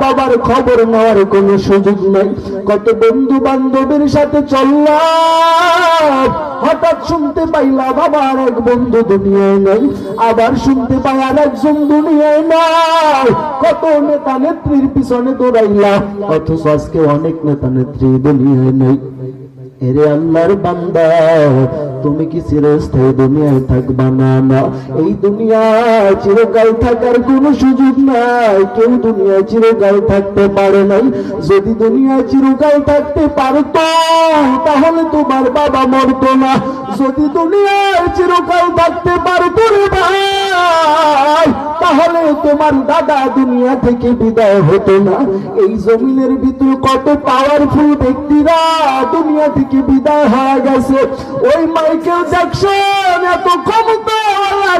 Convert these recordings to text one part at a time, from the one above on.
বাবার কত আবার এক বন্ধু দুনিয়ায় আবার শুনতে পাই আর একজন দুনিয়ায় নাই। কত নেতা নেত্রীর পিছনে দৌড়াইলাম। অথচ আজকে অনেক নেতা নেত্রী দুনিয়ায় নেই। এরে আল্লাহর বান্দা তুমি কি চিরস্থায়ী দুনিয়ায় থাকবা? না না। এই দুনিয়ায় চিরকাল থাকার কোনো সুযোগ নাই। কেউ দুনিয়ায় চিরকাল থাকতে পারে নাই। যদি দুনিয়ায় চিরকাল থাকতে পারত, তাহলে তোমার বাবা মরতো না। যদি দুনিয়ায় চিরকাল থাকতে পারতো রে ভাই তাহলে তোমার দাদা দুনিয়া থেকে বিদায় হতো না। এই জমিনের ভিতরে কত পাওয়ারফুল ব্যক্তিরা দুনিয়া থেকে বিদায় হয়ে গেছে। ওই মাইকেল জ্যাকসন এত ক্ষমতাওয়ালা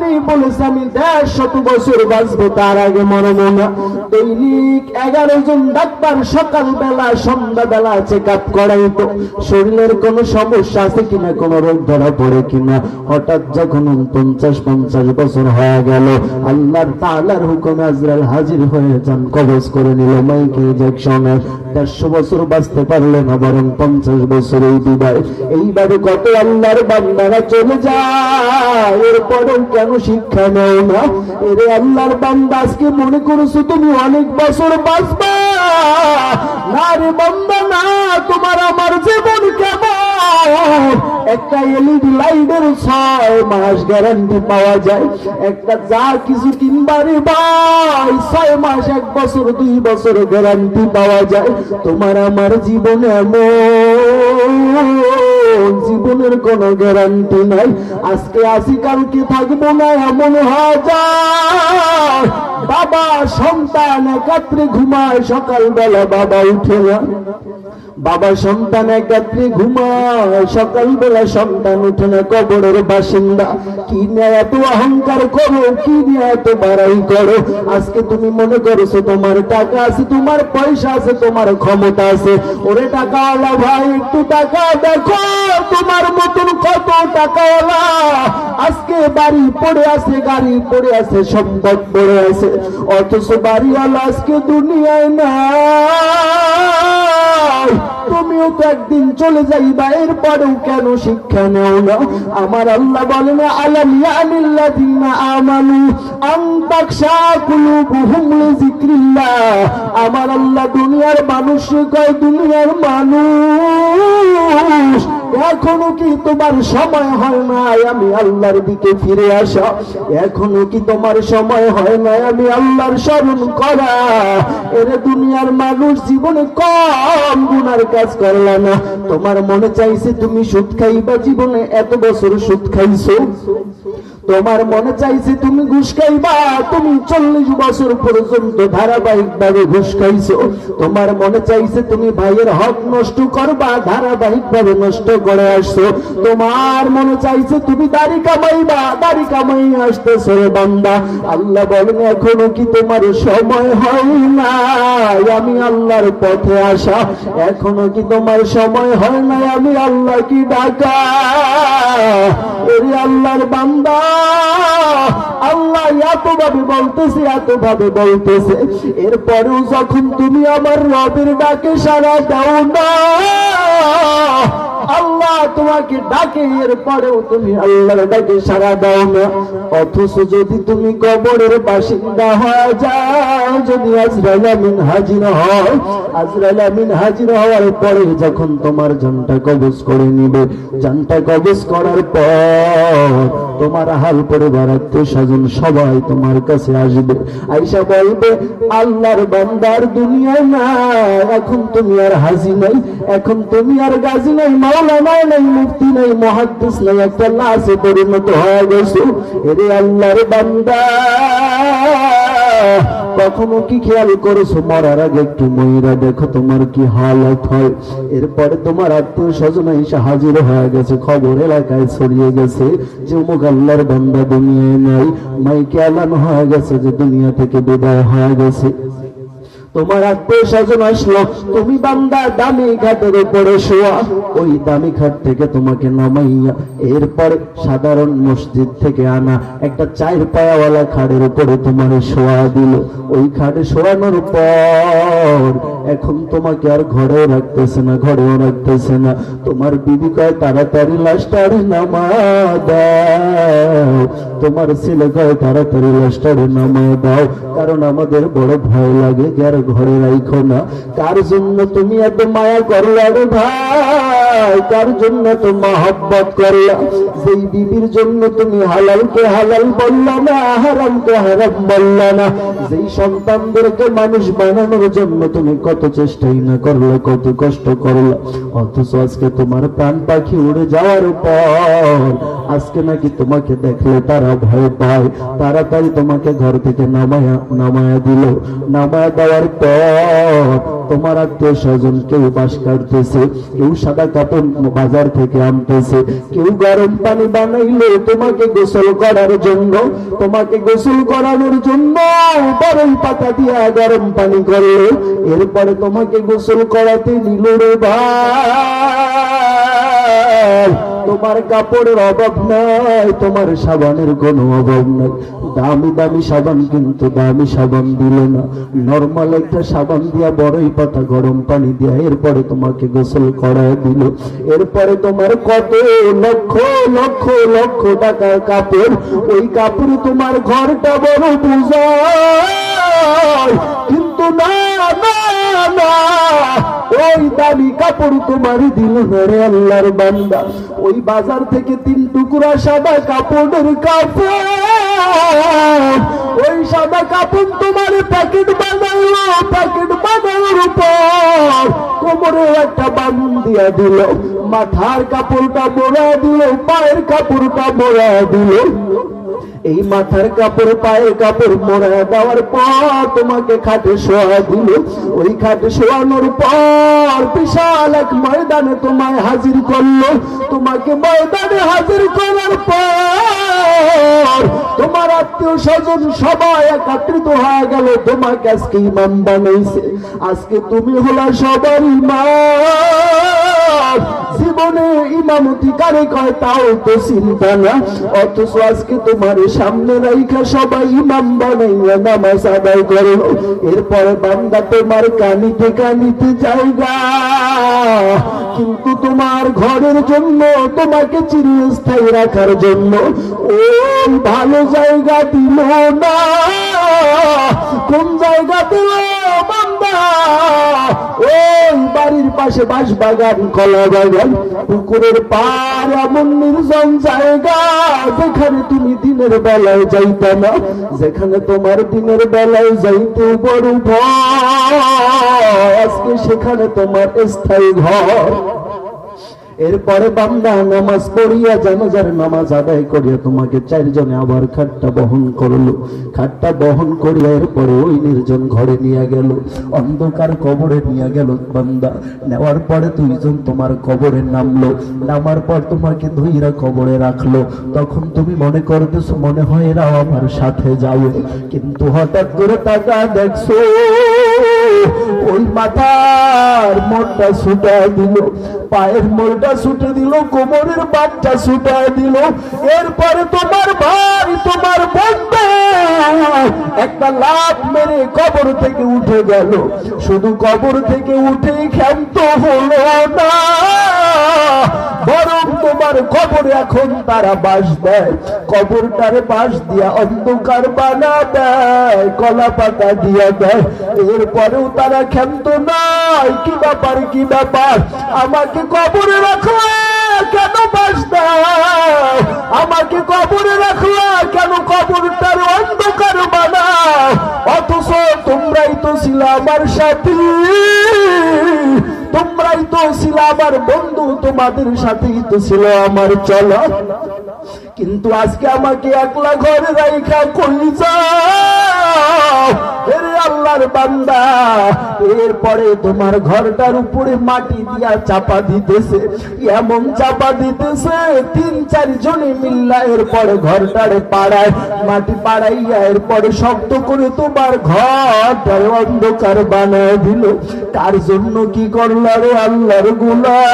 তিনি বলেছে, আমি দেড় শত বছর বাঁচবো, তার আগে মরব না। দৈনিক এগারো জন ডাক্তার চেক আপ শরীরের কোনো সমস্যা আছে কিনা, কোনো রোগ ধরা পড়ে কিনা? হঠাৎ যখন পঞ্চাশ পঞ্চাশ বছর হয়ে গেল, আল্লাহর তালার হুকুমে আজরাল হাজির হয়ে যান, কবজ করে নিল মাইকে জ্যাকসনের দেড়শো বছর বাঁচতে পারল না, বরং পঞ্চাশ বছর এই বিদায়। এইভাবে কত আল্লাহর বান্দারা চলে যায়। এরপরেও কেন শিক্ষা নেয় না। এরে আল্লাহর বান্দা আজকে মনে করেছ তুমি অনেক বছর বাঁচবা? না রে না, তোমার আমার জীবন কেমন? একটা এলইডি লাইটের ছয় মাস গ্যারান্টি পাওয়া যায়। একটা যা কিছু ছয় মাস, এক বছর, দুই বছর গ্যারান্টি পাওয়া যায়। তোমার আমার এমন, জীবনের কোন গ্যারান্টি নাই। আজকে আসি কালকে থাকব না এমন যায় বাবা, সন্তান, একাত্রে ঘুমায়, সকালবেলা বাবা উঠে না। বাবা সন্তান একাত্রে ঘুমায়। সকালবেলা সন্তান উঠে না কবরের বাসিন্দা, কি নিয়ে এত অহংকার করো? কি নিয়ে এত বাড়াই করো? আজকে তুমি মনে করেছ তোমার টাকা আছে, তোমার পয়সা আছে, তোমার ক্ষমতা আছে। ওরে টাকাওয়ালা ভাই, একটু টাকা দেখো, তোমার মতন কত টাকাওয়ালা। আজকে বাড়ি পড়ে আছে, গাড়ি পড়ে আছে, সম্পদ পড়ে আছে। অথচ বাড়িওয়ালা আজকে দুনিয়ায় না তো একদিন চলে যাইবা, এরপরেও কেন শিক্ষা নেও না? আমার আল্লাহ বলেন আলাম ইয়ানিল্লাযিনা আমানু আন তাকশা লিযিকরিল্লাহ। আমার আল্লাহ দুনিয়ার মানুষ কয়, দুনিয়ার মানুষ এখনও কি তোমার সময় হয় না আমি আল্লাহর দিকে ফিরে আসা। এখনও কি তোমার সময় হয় না আমি আল্লাহর স্মরণ করা। এর দুনিয়ার মানুষ জীবনে কম গুনার কাজ করলা না। তোমার মনে চাইছে তুমি সুদ খাইবা? জীবনে এত বছর সুদ খাইছো? তোমার মনে চাইছে তুমি ঘুষ খাইবা, তুমি চল্লিশ বছর পর্যন্ত ধারাবাহিক ভাবে ঘুষ খাইছো। তোমার মনে চাইছে তুমি ভাইয়ের হক নষ্ট করবা ধারাবাহিক ভাবে নষ্ট করে আসছো। তোমার মনে চাইছে তুমি দাড়ি কামাইবা, দাড়ি কামাই আসতেছো রে বান্দা। আল্লাহ বলেন, এখনও কি তোমার সময় হয় না আমি আল্লাহর পথে আসা। এখনও কি তোমার সময় হয় না আমি আল্লাহ কি ডাকা? এরে আল্লাহর বান্দা। আল্লাহ এতভাবে বলতেছে এতভাবে বলতেছে। এরপরেও যখন তুমি আমার রবের ডাকে সারা দাও না তোমাকে ডাকে, এরপরেও তুমি আল্লাহর ডাকে সারা দাও না। অথচ যদি তুমি কবরের বাসিন্দা হয়ে যাও, যদি আজরাইল আমিন হাজির হয় আজরাইল আমিন হাজির হওয়ার পরে যখন তোমার জানটা কবজ করে নিবে, জানটা কবজ করার পর তোমার হাল পরিবার আত্মীয় স্বজন সবাই তোমার কাছে আসবে। আইসা বলবে, আল্লাহর বান্দার দুনিয়া না এখন তুমি আর হাজি নাই, এখন তুমি আর গাজী নাই, মাওলানা নাই মুফতি নাই মহাদ্দিস নাই একটা লাশে পরিণত হয়ে গেছো। এরে আল্লাহর বান্দা, কখনো কি খেয়াল করেছ? মরার আগে একটু ময়রা দেখো, তোমার কি হালত হয়? এরপরে তোমার আত্মীয় স্বজন এসে হাজির হয়ে গেছে, খবর এলাকায় ছড়িয়ে গেছে যে অমুক আল্লাহর বান্দা দুনিয়ায় নাই, মাইকে এলানো হয়ে গেছে যে দুনিয়া থেকে বিদায় হয়ে গেছে। তোমার আত্মীয় স্বজন আসলো। তুমি বান্দা দামি ঘাটের উপরে শোয়া। ওই দামি ঘাট থেকে তোমাকে নামাইয়া এরপরে সাধারণ মসজিদ থেকে আনা একটা চায়ের পায়াওয়ালা খাড়ের উপরে তোমার শোয়া দিল। ওই খাটে শোয়ানোর পর এখন তোমাকে আর ঘরেও রাখতেছে না, ঘরেও রাখতেছে না। তোমার বিবি কয়, তাড়াতাড়ি লাশটারে নামা দাও। তোমার ছেলে কয় তাড়াতাড়ি লাশটারে নামা দাও, কারণ আমাদের বড় ভয় লাগে যে আর ঘরে রাইখো না। কার জন্য তুমি এত মায়া করলা রে ভাই কার জন্য তো মহব্বত করলা। যেই বিবির জন্য তুমি হালালকে হালাল বললা না, হারামকে হারাম বললা না, যেই সন্তানদেরকে মানুষ বানানোর জন্য তুমি কত চেষ্টাই না করলে, কত কষ্ট করলা। অথচ আজকে তোমার প্রাণ পাখি উড়ে যাওয়ার পর, আজকে নাকি তোমাকে দেখলে তারা ভয় পায় তাড়াতাড়ি তোমাকে ঘর থেকে নামায়া নামায়া দিল। নামায়া দেওয়ার পর তোমার আত্মীয় স্বজন কেউ বাস কাটতেছে, কেউ সাদা কাপড় বাজার থেকে আনতেছে, কেউ গরম পানি বানাইলে। তোমাকে গোসল করার জন্য, তোমাকে গোসল করানোর জন্য বরং পাতা দিয়া গরম পানি করল। এরপরে তোমাকে গোসল করাতে নিল রে ভাই। তোমার কাপড়ের অভাব নাই, তোমার সাবানের কোনো অভাব নাই। দামি দামি সাবান কিন্তু দামি সাবান দিল না। নর্মাল একটা সাবান দিয়া বড়ই পাতা, গরম পানি দিয়া এরপরে তোমাকে গোসল করায় দিল। এরপরে তোমার কত লক্ষ লক্ষ লক্ষ টাকার কাপড়, ওই কাপড় তোমার ঘরটা বড় বুঝায়। কিন্তু না না না, ওই দামি কাপড় তোমার দিল না রে আল্লাহর বান্দা। ওই বাজার থেকে তিন টুকরা সাদা কাপড়ের কাপড়। ওই সাদা কাপড় তোমার প্যাকেট বানাইলো, প্যাকেট বানানোর উপর কোমরে একটা বান্ধ দিয়া দিল। মাথার কাপড়টা মোড়া দিল, পায়ের কাপড়টা মোড়া দিল। এই মাথার কাপড়, পায়ের কাপড় মোড়া দেওয়ার পর তোমাকে খাটে শোয়া দিল। ওই খাটে শোয়ানোর পর বিশাল এক ময়দানে তোমায় হাজির করল। তোমাকে ময়দানে হাজির করার পর তোমার আত্মীয় স্বজন সবাই একত্রিত হয়ে গেল, তোমাকে আজকে ইমাম বানাইছে। আজকে তুমি হলা সবার ইমাম। জীবনে ইমামতি কারে কয়, তাও তো চিন্তা না। অথচ আজকে তোমার সামনে রাইখা সবাই ইমাম বানাইয়া নামাজ আদায় করো। এরপরে বান্দা তোমার কানিতে কানিতে জায়গা কিন্তু তোমার ঘরের জন্য, তোমাকে চিরস্থায়ী রাখার জন্য ও ভালো জায়গা দিল না। কোন জায়গা দিল বান্দা? ওই বাড়ির পাশে বাঁশ বাগান কলা বাগান পুকুরের পার এমন নির্জন জায়গা যেখানে তুমি দিনের বেলায় যাইতে না, যেখানে তোমার দিনের বেলায় যাইতে বড় ভয়। আজকে সেখানে তোমার স্থায়ী ঘর। এরপরে বান্দা নামাজ পড়িয়া জানাজার নামাজ আদায় করিয়া তোমাকে চারজনে আবার খাটটা বহন করল। খাটটা বহন করিয়া এরপরে ওই নির্জন ঘরে নিয়ে গেল। অন্ধকার কবরে নিয়ে গেল বান্দা। নেওয়ার পরে দুইজন তোমার কবরে নামলো। নামার পর তোমাকে ধুইরা কবরে রাখল। তখন তুমি মনে করতেছো, মনে হয় এরাও আমার সাথে যাবে। কিন্তু হঠাৎ করে টাকা দেখছ ওই মাথার মোড়টা ছুটায় দিল? পায়ের মোড়টা ছুটে দিল, কোমরের বাচ্চা ছুটায় দিল। এরপরে তোমার ভাই, তোমার বন্ধু একটা লাভ মেরে কবর থেকে উঠে গেল। শুধু কবর থেকে উঠে ক্ষান্ত হলো না। তোমার কবরে এখন তারা বাস দেয়। কবরটারে বাস দিয়া অন্ধকার বানা দেয়, কলা পাতা দিয়া দেয়। এরপরেও তারা ক্ষান্ত নাই কি ব্যাপার কি ব্যাপার? আমাকে কবরে রাখো, কেন বাস দাও আমাকে কবরে রাখলা কেন কবরটার অন্ধকার বানাও? অথচ তোমরাই তো ছিল আমার সাথী। তোমরাই তো ছিল আমার বন্ধু তোমাদের সাথেই তো ছিল আমার চলা। কিন্তু আজকে আমাকে একলা ঘরে রাইখা এরে আল্লাহর বান্দা, এরপরে তোমার ঘরটার উপরে মাটি দিয়া চাপা দিতেছে। এমন চাপা দিতেছে, তিন চার জনে মিল্লা এরপরে ঘরটারে পাড়ায়, মাটি পাড়াইয়া এরপরে শক্ত করে তোমার ঘরটারে অন্ধকার বানায় দিল। কার জন্য কি করলা রে আল্লাহর গুলাম?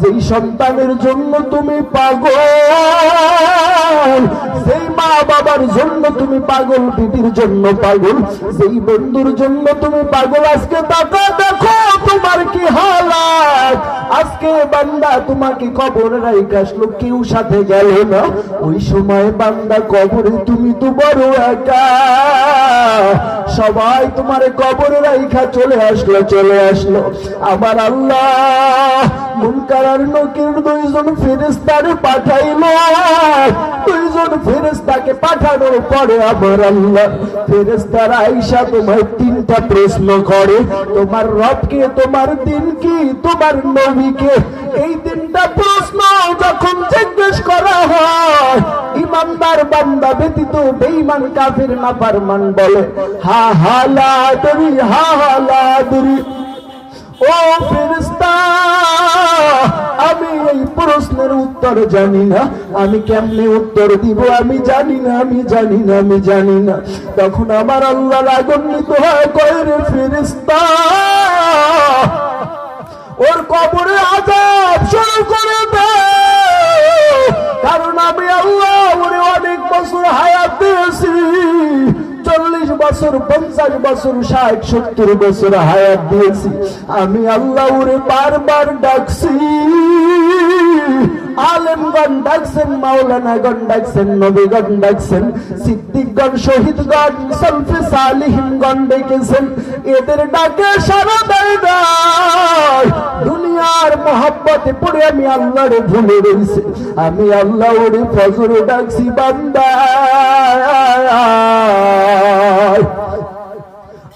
যেই সন্তানের জন্য তুমি পাগল। যেই মা বাবার জন্য তুমি পাগল, বিবির জন্য পাগল। যেই বন্ধুর জন্য তুমি পাগল। আজকে তাকা দেখো তোমার কি হালাত। আজকে বান্দা তোমাকে কবরে রাইখা আসলো, কেউ সাথে গেল না। ওই সময় বান্দা কবরে, তুমি তো বড় একা। সবাই তোমার কবরে রাইখা চলে আসলো চলে আসলো। আবার আল্লাহ, মুনকার নকির দুইজন ফেরেস্তারে পাঠাইলো। দুইজন ফেরেস্তাকে পাঠানোর পরে আবার আল্লাহ ফেরেস্তার আইসা তোমার তিনটা প্রশ্ন করে, তোমার রবকে তোমার দিন কি, তোমার নবীকে এই তিনটা প্রশ্ন যখন জিজ্ঞেস করা হয়, ইমানদার বান্দা ব্যতীত বেঈমান কাফির না পারমান বলে, হা হা লা দরি হা হা লা দরি ও ফেরেশতা, আমি এই প্রশ্নের উত্তর জানি না। আমি কেমনে উত্তর দিব আমি জানি না, আমি জানি না, আমি জানি না। তখন আমার আল্লাহ রাগান্বিত হয়, কয় রে ফেরেশতা, ওর কবরে আজাব শুরু করে দে কারণ আমি আল্লাহ, ওরে অনেক বছর হায়াত দিয়েছি। চল্লিশ বছর পঞ্চাশ বছর ষাট সত্তর বছর হায়াত দিয়েছি। আমি আল্লাহরে বারবার ডাকছি। আলেমগণ ডাকছেন, মাওলানাগণ ডাকছেন, নবীগণ ডাকছেন, সিদ্দিকগণ, শহীদগণ, সলফে সালিহিনগণ ডেকেছেন। এদের ডাকে সারা দেয় দুনিয়ার মহব্বতে পড়ে আমি আল্লাহরে ভুলে রয়েছে। আমি আল্লাহ ফজরে ডাকছি বান্দা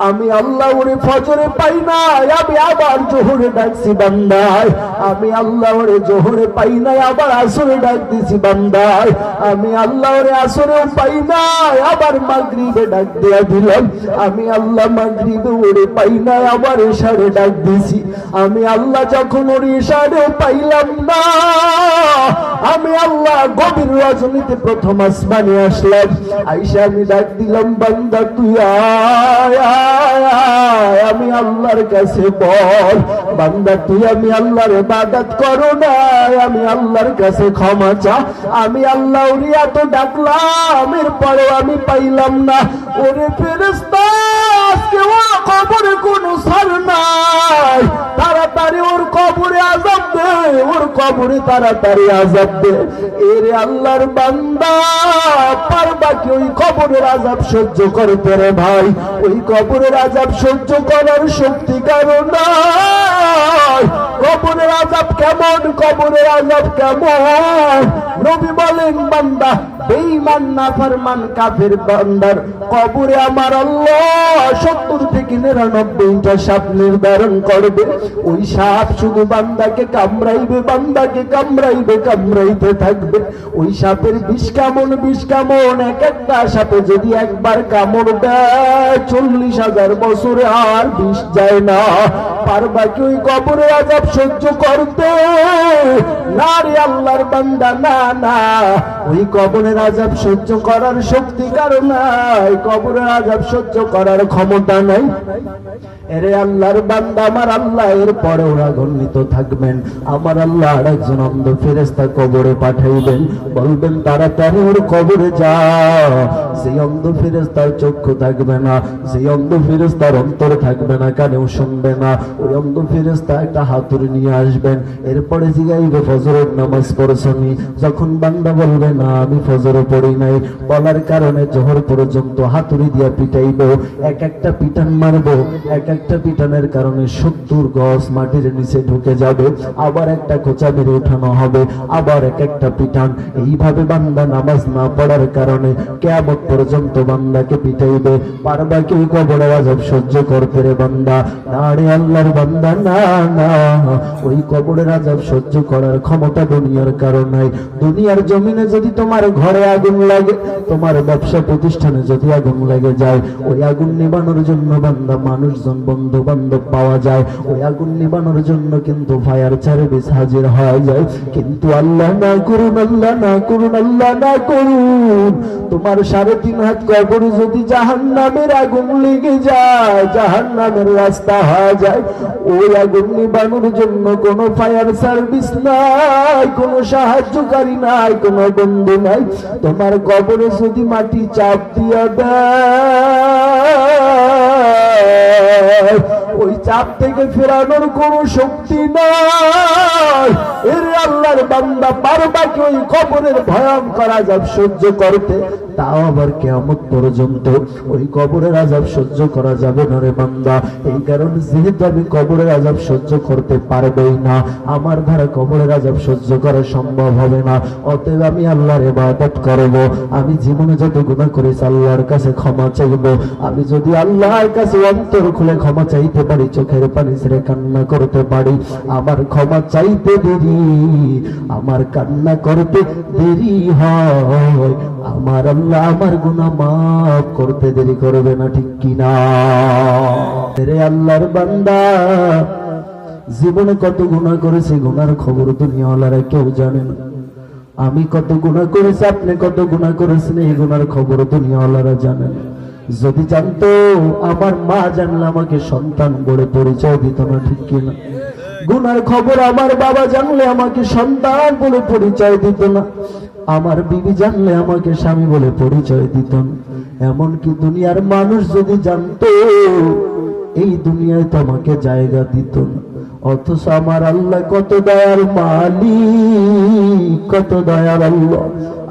আমি আল্লাহ ওরে ফজরে পাই নাই, আমি আবার জোহরে ডাকছি বান্দায়। আমি আল্লাহ ওরে জোহরে পাই নাই, আবার আসরে ডাক দিছি বান্দায়। আমি আল্লাহ ওরে আসরেও পাই নাই, আবার মাগরিবে ডাক দেয়া দিলাম। আমি আল্লাহ মাগরিবে ওরে পাই নাই, আবার এশারে ডাক দিছি। আমি আল্লাহ যখন ওরে এশারেও পাইলাম না, আমি আল্লাহ গভীর রজনীতে প্রথম আসমানে আসলাম। আইসা আমি ডাক দিলাম, বান্দা তুই আয়। আমি আল্লাহর কাছে বল। বান্দা, তুই আমি আল্লাহর ইবাদত করো না। আমি আল্লাহর কাছে ক্ষমা চা। আমি আল্লাহ উরিয়া তো ডাকলাম এরপরে আমি পাইলাম না। ওরে ফেরেস্তা আজকে ওর কবরে কোনো সার নাই। তাড়াতাড়ি ওর কবরে আজাব দে, ওর কবরে তাড়াতাড়ি আজাব দে। এর আল্লাহর বান্দা, পারবা কি ওই কবরের আজাব সহ্য করতে রে ভাই? ওই কবরের আজাব সহ্য করার শক্তি কারণ কবরের আজাব কেমন, কবরের আজাব কেমন? নবী বলেন, বান্দা বেঈমান নাফরমান কাফের বান্দার। কবরে আমার আল্লাহ সত্তর থেকে নিরানব্বইটা সাপ নির্ধারণ করবে। ওই সাপ শুধু বান্দাকে কামড়াইবে বান্দাকে কামড়াইবে, কামড়াইতে থাকবে। ওই সাপের বিষ কামড় বিষ কামড় এক একটা সাপে যদি একবার কামড় দেয়, চল্লিশ হাজার বছরে আর বিষ যায় না। পারবা কি ওই কবরে আজাব সহ্য করতে? না আল্লাহর বান্দা, না না। ওই কবরের আজাব সহ্য করার শক্তি কারও নাই, কবরের আজাব সহ্য করার ক্ষমতা নাই। এরে আল্লাহর বান্দা, আমার আল্লাহ এর পরে ওরা গণ্ডিত থাকবেন। আমার আল্লাহ আর একজন অন্ধ ফেরেস্তা কবরে পাঠাইবেন। বলবেন, তাড়াতাড়ি ওর কবরে যা। সেই অন্ধ ফেরেস্তার চক্ষু থাকবে না, সেই অন্ধ ফেরেস্তার অন্তর থাকবে না, কানেও শুনবে না। ওই অন্ধ ফেরেস্তা একটা হাতুড়ি নিয়ে আসবেন। এরপরে জিগাইবে ফজরের নামাজ পড়ছনি যখন বান্দা বলবে, না, আমি ফজরে পড়ি নাই। বলার কারণে জোহর পর্যন্ত হাতুড়ি দিয়া পিটাইব, এক একটা পিটান মারবো, এক একটা পিটানের কারণে সত্তর গজ মাটির নিচে ঢুকে যাবে, আবার একটা কোচা বেড়ে উঠানো হবে, আবার এক একটা পিটান। এইভাবে বান্দা নামাজ না পড়ার কারণে কেয়ামত পর্যন্ত বান্দাকে পিটাইবে। পারবা কি কবর আজব সহ্য করতে রে বান্দা? না রে আল্লাহর বান্দা, না না। ওই কবরের আজব সহ্য করার ক্ষমতা দুনিয়ার কারণ নাই। দুনিয়ার জমিনে যদি তোমার ঘর ঘরে আগুন লাগে, তোমার ব্যবসা প্রতিষ্ঠানে যদি আগুন লেগে যায়, ওই আগুন নিবানোর জন্য বান্দা মানুষজন বন্ধু বান্ধব পাওয়া যায়। ওই আগুন নিবানোর জন্য কিন্তু ফায়ার সার্ভিস হাজির হয়ে যায়। কিন্তু আল্লাহ না করুন, আল্লাহ না করুন, আল্লাহ না করুন। তোমার সাড়ে তিন হাত কবর যদি জাহান নামের আগুন লেগে যায় জাহান নামের রাস্তা হয়ে যায়, ওই আগুন নিবানোর জন্য কোনো ফায়ার সার্ভিস নাই, কোনো সাহায্যকারী নাই, কোনো বন্ধু নাই। তোমার কবরে যদি মাটি চাপ দিয়া দেয়, ওই চাপ থেকে ফেরানোর কোন শক্তি নাই। এর আল্লাহর বান্দা, পারবা কি ওই কবরের ভয়াম করা যাব সহ্য করতে? তাও আবার কেমন পর্যন্ত ওই কবরের আজাব সহ্য করা যাবে না রে বান্দা। এই কারণে যেহেতু আমি কবরের আজাব সহ্য করতে পারবই না, আমার দ্বারা কবরের আজাব সহ্য করা সম্ভব হবে না। অতএব আমি আল্লাহর ইবাদত করব, আমি জীবনে যত গুনাহ করেছি আল্লাহর কাছে ক্ষমা চাইব। আমি যদি আল্লাহর কাছে অন্তর খুলে ক্ষমা চাইতে পারি, চোখের পানি ছেড়ে কান্না করতে পারি, আমার ক্ষমা চাইতে দেরি, আমার কান্না করতে দেরি হয়, আমার আল্লাহ আমার গুনাহ মাফ করতে দেরি করবে না, ঠিক কিনা? রে আল্লাহর বান্দা, জীবনে কত গুনাহ করেছে, গুনার খবর দুনিয়াওয়ালারা কেউ জানে না। আমি কত গুনাহ করেছি, আপনি কত গুনাহ করেছেন, এই গুনার খবর দুনিয়াওয়ালারা জানেন যদি জানতো, আমার মা জানলে আমাকে সন্তান বলে পরিচয় দিত না, ঠিক কিনা? গুনার খবর আমার বাবা জানলে আমাকে সন্তান বলে পরিচয় দিত না। আমার বিবি জানলে আমাকে স্বামী বলে পরিচয় দিত না এমনকি দুনিয়ার মানুষ যদি জানতো, এই দুনিয়ায় তোমাকে জায়গা দিত না অথচ আমার আল্লাহ কত দয়ার মালিক, কত দয়ার আল্লাহ।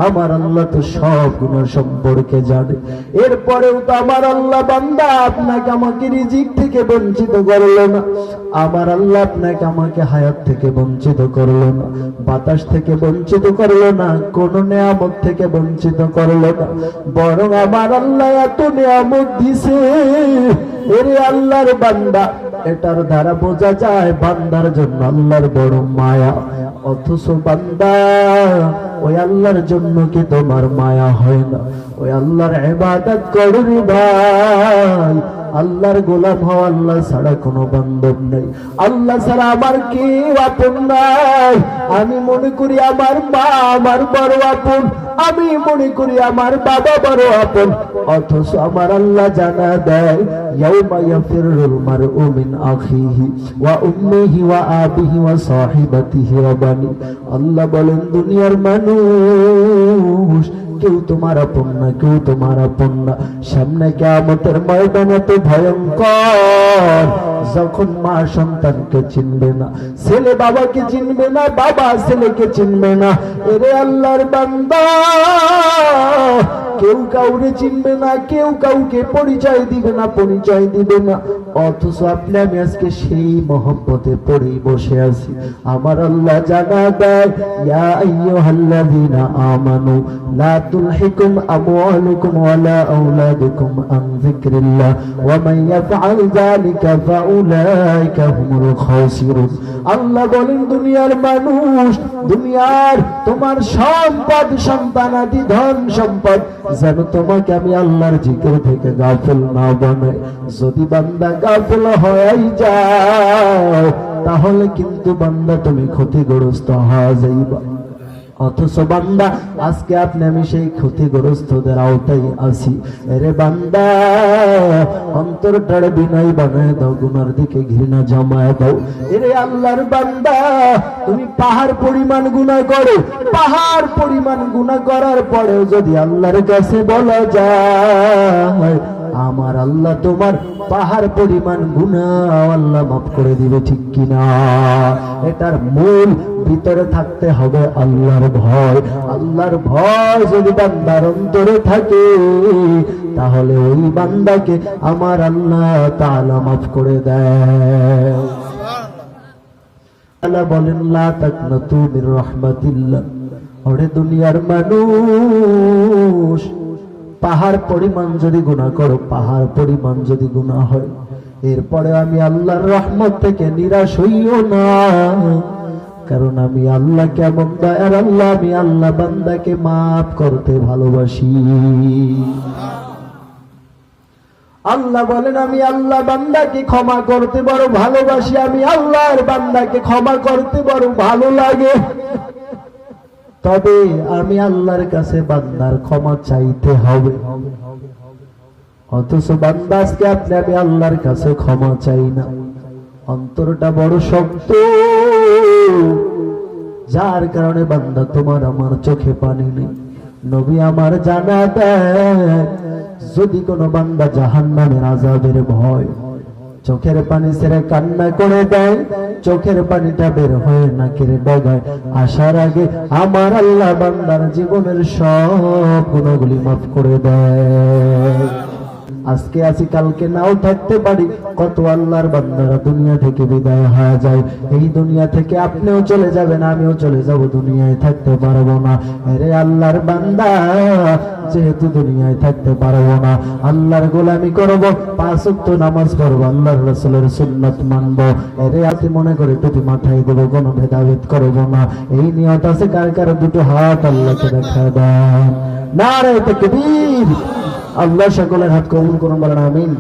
আমার আল্লাহ তো সব গুণ সম্পর্কে জানে। এরপরেও তো আমার আল্লাহ বান্দা আপনাকে আমাকে রিজিক থেকে বঞ্চিত করল না। আমার আল্লাহ আপনাকে আমাকে হায়াত থেকে বঞ্চিত করল না। বাতাস থেকে বঞ্চিত করল না, কোন নিয়ামত থেকে বঞ্চিত করল না। বরং আমার আল্লাহ এত নিয়ামত দিছে। এরে আল্লাহর বান্দা এটার দ্বারা বোঝা যায় বান্দার জন্য আল্লাহর বড় মায়া। অথচ বান্দা, ওই আল্লাহর জন্য কি তোমার মায়া হয় না? ওই আল্লাহর এবাদত করুন ভাই। আল্লাহর গোলাম হওয়া আল্লাহ ছাড়া কোনো বান্ধব নাই। আল্লাহ ছাড়া আমার কেউ আপন নাই। আমি মনে করি আমার মা আমার বড় আপন। আমি মনে করি আমার বাবা বড় আপন। অথচ আমার আল্লাহ জানা দেয়, ইয়াউমা ইয়াফিরুল মারউ মিন আখিহি ওয়া উম্মিহি ওয়া আবিহি ওয়া সাহিবাতিহি ওয়া বানি আল্লাহ বলেন, দুনিয়ার মানুষ কেউ তোমার আপন কেউ তোমার আপন সামনে কেমতের ময়দানে তো ভয়ঙ্কর। যখন মা সন্তানকে চিনবে না, ছেলে বাবাকে চিনবে না, বাবা ছেলেকে চিনবে না, এরে আল্লাহর বান্দা, কেউ কাউরে চিনবে না, কেউ কাউকে পরিচয় দিবে না, পরিচয় দিবে না। অথচ আপনি, আমি আজকে সেই মহব্বতে পড়েই বসে আছি। আমার আল্লাহ জানা দেয়, ইয়া আইয়ুহাল্লাযীনা আমানু, লা তুলহিকুম আমওয়ালুকুম ওয়ালা আওলাদুকুম আন যিকরিল্লাহ, ওয়া মান ইয়াফআল যালিকা খাসিরুন আল্লাহ বলেন, দুনিয়ার মানুষ, দুনিয়ার তোমার সম্পদ ধন সম্পদ, যেন তোমাকে আমি আল্লাহর জিকির থেকে গাফিল না বানাই। যদি বান্দা গাফিল হয়ে যায় তাহলে কিন্তু বান্দা তুমি ক্ষতিগ্রস্ত হয়ে যাইবা। অথচ বান্দা, আজকে আপনি আমি সেই ক্ষতিগ্রস্তদের আওতায় আছি। এরে বান্দা অন্তরটার বিনয় বানায় দাও, গুনার দিকে ঘৃণা জমায় দাও। এরে আল্লাহর বান্দা, তুমি পাহাড় পরিমাণ গুনাহ করো। পাহাড় পরিমাণ গুনাহ করার পরেও যদি আল্লাহর কাছে বলা যায়, আমার আল্লাহ তোমার পাহাড় পরিমাণ গুণা, আল্লাহ মাফ করে দিবে, ঠিক কিনা? এটার মূল ভিতরে থাকতে হবে আল্লাহর ভয়। আল্লাহর ভয় যদি বান্দার অন্তরে থাকে, তাহলে ওই বান্দাকে আমার আল্লাহ তাআলা মাফ করে দেয় আল্লাহ বলেন, লা তাকনাতু মির রাহমাতিল্লাহ। ওরে দুনিয়ার মানুষ পাহাড় পরিমাণ যদি গুনাহ করো, পাহাড় পরিমাণ যদি গুনাহ হয়। এরপরে আমি আল্লাহর রহমত থেকে নিরাশ হইও না। কারণ আমি আল্লাহ কেমন দয়ার আল্লাহ, আমি আল্লাহ বান্দাকে মাফ করতে ভালোবাসি। আল্লাহ বলেন, আমি আল্লাহ বান্দাকে ক্ষমা করতে বড় ভালোবাসি, আমি আল্লাহর বান্দাকে ক্ষমা করতে বড় ভালো লাগে। তবে আমি আল্লাহর কাছে বান্দার ক্ষমা চাইতে হবে। অথচ বান্দা আজকে আপনি, আমি আল্লাহর কাছে ক্ষমা চাই না। অন্তরটা বড় শক্ত। যার কারণে বান্দা তোমার আমার চোখে পানি নেই। নবী আমার জানা দেয়, যদি কোনো বান্দা জাহান নামের আজাবের ভয় চোখের পানি ছেড়ে কান্না করে দেয়, চোখের পানিটা বের হয়ে নাকের ডগায় আসার আগে আমার আল্লাহ বান্দার জীবনের সব গুণগুলি মাফ করে দেয়। আজকে আছি, কালকে নাও থাকতে পারি। কত আল্লাহর বান্দারা দুনিয়া থেকে বিদায় হয়ে যায়। এই দুনিয়া থেকে আপনিও চলে যাবেন, আমিও চলে যাব। দুনিয়ায় থাকতে পারব না। আরে আল্লাহর বান্দা, যেহেতু দুনিয়ায় থাকতে পারব না, আল্লাহর গোলামি করব, পাঁচ ওয়াক্ত নামাজ পড়ব, আল্লাহর রাসূলের সুন্নাত মানবো। এরে আতে মনে করে টুপি মাথায় দেবো, কোনো ভেদাভেদ করব না। এই নিয়ত আছে, কার কার দুটো হাত আল্লাহকে দেখা দেন। নারে তাকবীর। আল্লাহ সকলের হাত কমন করুন বলেন আমিন।